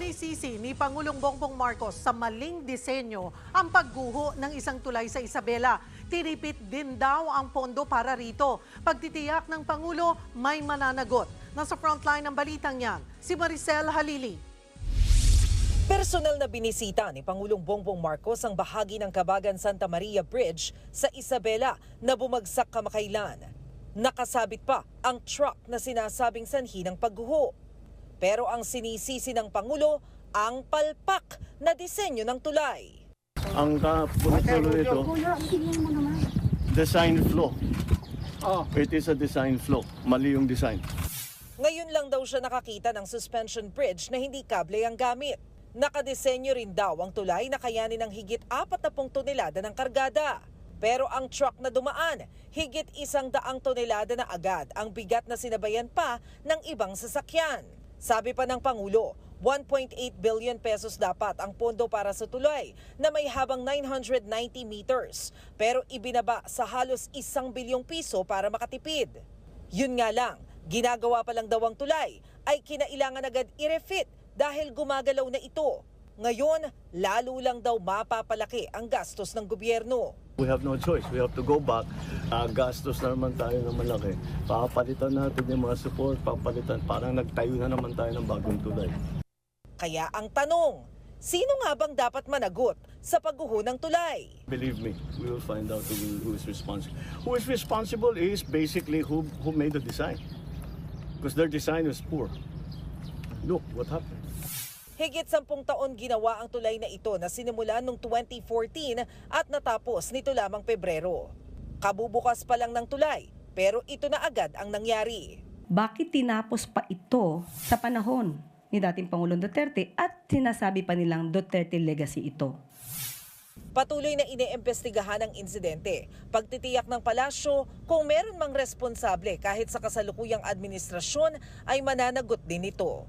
Sinisisi ni Pangulong Bongbong Marcos sa maling disenyo ang pagguho ng isang tulay sa Isabela. Tinipit din daw ang pondo para rito. Pagtitiyak ng Pangulo, may mananagot. Nasa frontline ng balitang yan, si Maricel Halili. Personal na binisita ni Pangulong Bongbong Marcos ang bahagi ng Kabagan Santa Maria Bridge sa Isabela na bumagsak kamakailan. Nakasabit pa ang truck na sinasabing sanhi ng pagguho. Pero ang sinisisi ng Pangulo, ang palpak na disenyo ng tulay. Ang kapulo nito, design flaw. It is a design flaw. Mali yung design. Ngayon lang daw siya nakakita ng suspension bridge na hindi kable ang gamit. Nakadesenyo rin daw ang tulay na kayanin ng higit 40 tonelada ng kargada. Pero ang truck na dumaan, higit isang daang tonelada na agad ang bigat na sinabayan pa ng ibang sasakyan. Sabi pa ng Pangulo, 1.8 billion pesos dapat ang pondo para sa tulay na may habang 990 meters pero ibinaba sa halos isang bilyong piso para makatipid. Yun nga lang, ginagawa pa lang daw ang tulay ay kinailangan agad i-refit dahil gumagalaw na ito. Ngayon, lalo lang daw mapapalaki ang gastos ng gobyerno. We have no choice. We have to go back. Ah, gastos na naman tayo ng malaki. Papalitan natin yung mga support, papalitan. Parang nagtayo na naman tayo ng bagong tulay. Kaya ang tanong, sino nga bang dapat managot sa pagguho ng tulay? Believe me, we will find out who, who is responsible. Who is responsible is basically who, who made the design. Because their design was poor. Look what happened. Higit sampung taon ginawa ang tulay na ito na sinimulan noong 2014 at natapos nito lamang Pebrero. Kabubukas pa lang ng tulay, pero ito na agad ang nangyari. bakit tinapos pa ito sa panahon ni dating Pangulong Duterte at sinasabi pa nilang Duterte legacy ito. Patuloy na iniimbestigahan ang insidente. Pagtitiyak ng palasyo kung meron mang responsable kahit sa kasalukuyang administrasyon ay mananagot din ito.